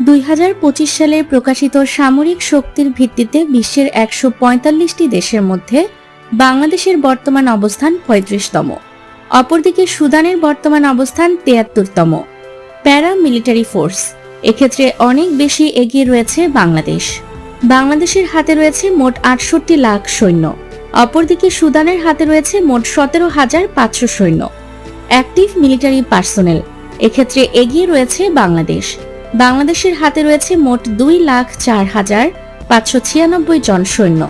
দুই হাজার পঁচিশ সালে প্রকাশিত সামরিক শক্তির ভিত্তিতে বিশ্বের একশো পঁয়তাল্লিশটি দেশের মধ্যে বাংলাদেশের বর্তমান অবস্থান পঁয়ত্রিশতম। অপরদিকে সুদানের বর্তমান অবস্থান তিয়াত্তরতম। প্যারা মিলিটারি ফোর্স। এক্ষেত্রে অনেক বেশি এগিয়ে রয়েছে বাংলাদেশ। বাংলাদেশের হাতে রয়েছে মোট আটষট্টি লাখ সৈন্য। অপরদিকে সুদানের হাতে রয়েছে মোট সতেরো হাজার পাঁচশো সৈন্য। Active military personnel. এক্ষেত্রে এগিয়ে রয়েছে বাংলাদেশ। বাংলাদেশের হাতে রয়েছে মোট দুই লাখ চার হাজার পাঁচশো ছিয়ানব্বই জন সৈন্য।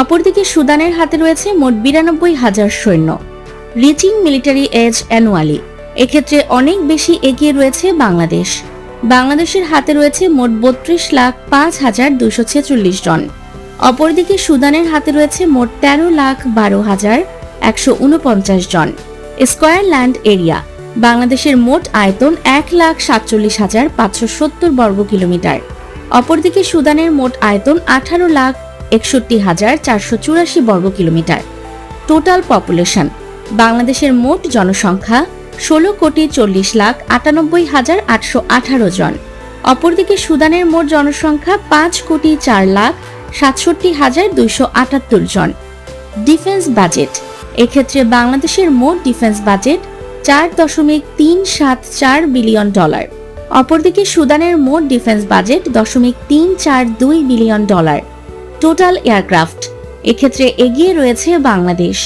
অপরদিকে সুদানের হাতে রয়েছে মোট বিরানব্বই হাজার সৈন্য। Reaching military age annually. এক্ষেত্রে অনেক বেশি এগিয়ে রয়েছে বাংলাদেশ। বাংলাদেশের হাতে রয়েছে মোট বত্রিশ লাখ পাঁচ হাজার দুশো ছেচল্লিশ জন। অপরদিকে সুদানের হাতে রয়েছে মোট তেরো লাখ বারো হাজার একশো উনপঞ্চাশ জন। Square land area. বাংলাদেশের মোট আয়তন এক লাখ সাতচল্লিশ হাজার পাঁচশো সত্তর বর্গ কিলোমিটার। অপরদিকে সুদানের মোট আয়তন আঠারো লাখ একষট্টি হাজার চারশো চুরাশি বর্গ কিলোমিটার। টোটাল পপুলেশন, বাংলাদেশের মোট জনসংখ্যা ষোলো কোটি চল্লিশ লাখ আটানব্বই হাজার আটশো আঠারো জন। অপরদিকে সুদানের মোট জনসংখ্যা পাঁচ কোটি চার লাখ সাতষট্টি হাজার দুইশো আটাত্তর জন। ডিফেন্স বাজেট, এক্ষেত্রে বাংলাদেশের মোট ডিফেন্স বাজেট চার দশমিক তিন সাত চার বিলিয়ন ডলার। অপরদিকে সুদানের মোট ডিফেন্স বাজেট দশমিক তিন চার দুই বিলিয়ন ডলার। Total aircraft. এক্ষেত্রে এগিয়ে রয়েছে বাংলাদেশ।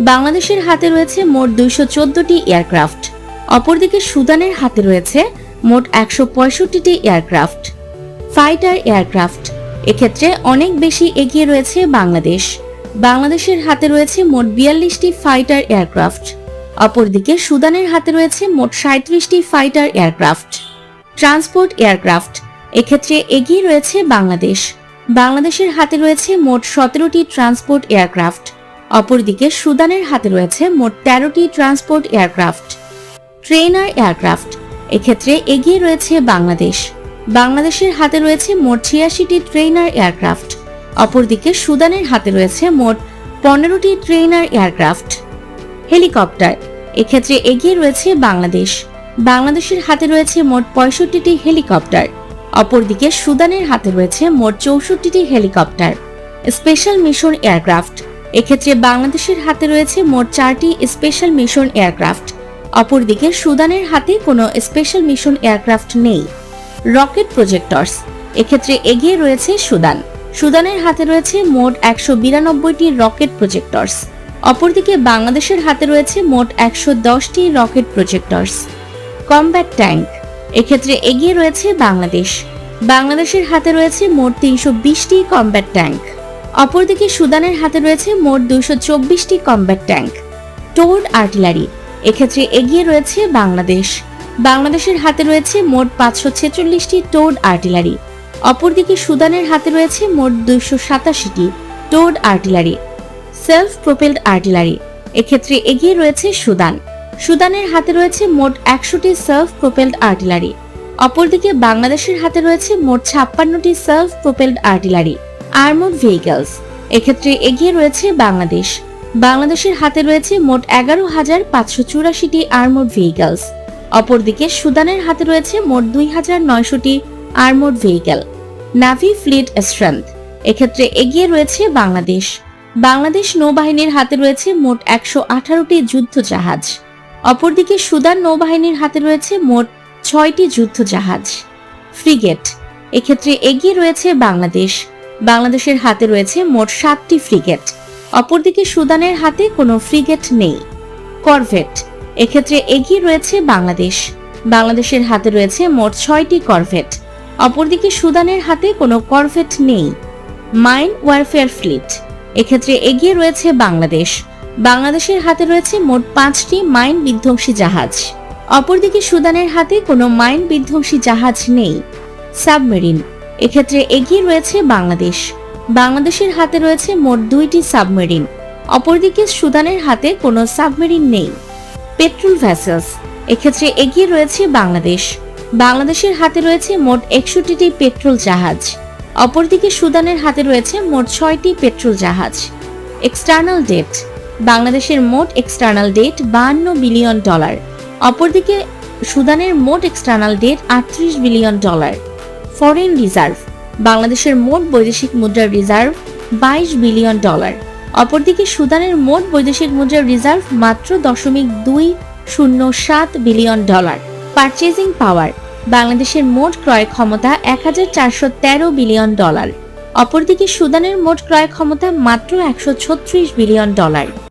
বাংলাদেশের হাতে রয়েছে মোট দুইশো চোদ্দটি এয়ারক্রাফট। অপরদিকে সুদানের হাতে রয়েছে মোট একশো পঁয়ষট্টিটি এয়ারক্রাফট। Fighter aircraft. এক্ষেত্রে অনেক বেশি এগিয়ে রয়েছে বাংলাদেশ। বাংলাদেশের হাতে রয়েছে মোট বিয়াল্লিশটি ফাইটার এয়ারক্রাফট। অপরদিকে সুদানের হাতে রয়েছে মোট সাঁত্রিশটি ফাইটার এয়ারক্রাফট। ট্রান্সপোর্ট এয়ারক্রাফট, এক্ষেত্রে এগিয়ে রয়েছে বাংলাদেশ। বাংলাদেশের হাতে রয়েছে মোট সতেরোটি ট্রান্সপোর্ট এয়ারক্রাফট, অপরদিকে সুদানের হাতে রয়েছে মোট তেরোটি ট্রান্সপোর্ট এয়ারক্রাফট। ট্রেনার এয়ারক্রাফট, এক্ষেত্রে এগিয়ে রয়েছে বাংলাদেশ। বাংলাদেশের হাতে রয়েছে মোট ছিয়াশিটি ট্রেনার এয়ারক্রাফট, অপরদিকে সুদানের হাতে রয়েছে মোট পনেরোটি ট্রেনার এয়ারক্রাফট। হেলিকপ্টার এক্ষেত্রে এগিয়ে রয়েছে বাংলাদেশ। বাংলাদেশের হাতে রয়েছে মোট পঁয়ষট্টিটি হেলিকপ্টার। অপরদিকে সুদানের হাতে রয়েছে মোট চৌষট্টিটি হেলিকপ্টার। Special mission aircraft. এক্ষেত্রে বাংলাদেশের হাতে রয়েছে মোট চারটি স্পেশাল মিশন এয়ারক্রাফট। অপরদিকে সুদানের হাতে কোনো স্পেশাল মিশন এয়ারক্রাফট নেই। Rocket projectors. এক্ষেত্রে এগিয়ে রয়েছে সুদান। সুদানের হাতে রয়েছে মোট একশো বিরানব্বইটি রকেট প্রজেক্টরস। অপরদিকে বাংলাদেশের হাতে রয়েছে মোট একশো দশটি রকেট প্রজেক্টরস। Combat tank. এক্ষেত্রে এগিয়ে রয়েছে বাংলাদেশ। বাংলাদেশের হাতে রয়েছে মোট তিনশো বিশটি কমব্যাট ট্যাঙ্ক। অপরদিকে সুদানের হাতে রয়েছে মোট দুইশো চব্বিশটি কমব্যাট ট্যাঙ্ক। Towed artillery. এক্ষেত্রে এগিয়ে রয়েছে বাংলাদেশ। বাংলাদেশের হাতে রয়েছে মোট পাঁচশো ছেচল্লিশটি টোড আর্টিলারি। অপরদিকে সুদানের হাতে রয়েছে মোট দুইশো সাতাশিটি towed artillery. Self propelled artillery এক্ষেত্রে এগিয়ে রয়েছে সুদান। সুদানের হাতে রয়েছে মোট একশোটি সেলফ প্রোপেলড আর্টিলারি অপরদিকে বাংলাদেশের হাতে রয়েছে মোট ছাপ্পান্নটি self propelled artillery armed vehicles এক্ষেত্রে এগিয়ে রয়েছে বাংলাদেশ। বাংলাদেশের হাতে রয়েছে মোট এগারো হাজার পাঁচশো চুরাশিটি আর্মড ভেহিকলস অপরদিকে সুদানের হাতে রয়েছে মোট দুই হাজার নয়শোটি armed vehicle navy fleet strength এক্ষেত্রে এগিয়ে রয়েছে বাংলাদেশ। বাংলাদেশ নৌবাহিনীর হাতে রয়েছে মোট একশো আঠারোটি যুদ্ধ জাহাজ অপরদিকে সুদান নৌবাহিনীর হাতে রয়েছে মোট ছয়টি যুদ্ধ জাহাজ ফ্রিগেট, এক্ষেত্রে এগিয়ে রয়েছে বাংলাদেশ। বাংলাদেশের হাতে রয়েছে মোট সাতটি ফ্রিগেট। অপরদিকে সুদানের হাতে কোনো ফ্রিগেট নেই। করভেট, এক্ষেত্রে এগিয়ে রয়েছে বাংলাদেশ। বাংলাদেশের হাতে রয়েছে মোট ছয়টি করভেট। অপরদিকে সুদানের হাতে কোনো করভেট নেই। মাইন ওয়ারফেয়ার ফ্লিট এক্ষেত্রে এগিয়ে রয়েছে বাংলাদেশ। বাংলাদেশের হাতে রয়েছে মোট পাঁচটি মাইন বিধ্বংসী জাহাজ। অপরদিকে সুদানের হাতে কোনো মাইন বিধ্বংসী জাহাজ নেই। সাবমেরিন। এক্ষেত্রে এগিয়ে রয়েছে বাংলাদেশ। বাংলাদেশের হাতে রয়েছে মোট দুইটি সাবমেরিন। অপরদিকে সুদানের হাতে কোনো সাবমেরিন নেই। পেট্রোল ভ্যাসেলস এক্ষেত্রে এগিয়ে রয়েছে বাংলাদেশ। বাংলাদেশের হাতে রয়েছে মোট একষট্টিটি পেট্রোল জাহাজ। অপরদিকে সুদানের হাতে রয়েছে মোট ছয়টি পেট্রোল জাহাজ। এক্সটার্নাল ডেট বাংলাদেশের মোট এক্সটার্নাল ডেট বাহান্ন বিলিয়ন ডলার। অপরদিকে সুদানের মোট এক্সটার্নাল ডেট আটত্রিশ বিলিয়ন ডলার। ফরেন রিজার্ভ বাংলাদেশের মোট বৈদেশিক মুদ্রার রিজার্ভ বাইশ বিলিয়ন ডলার। অপরদিকে সুদানের মোট বৈদেশিক মুদ্রার রিজার্ভ মাত্র দশমিক দুই শূন্য সাত বিলিয়ন ডলার। পারচেজিং পাওয়ার বাংলাদেশের মোট ক্রয় ক্ষমতা এক হাজার চারশো তেরো বিলিয়ন ডলার। অপরদিকে সুদানের মোট ক্রয় ক্ষমতা মাত্র একশো ছত্রিশ বিলিয়ন ডলার।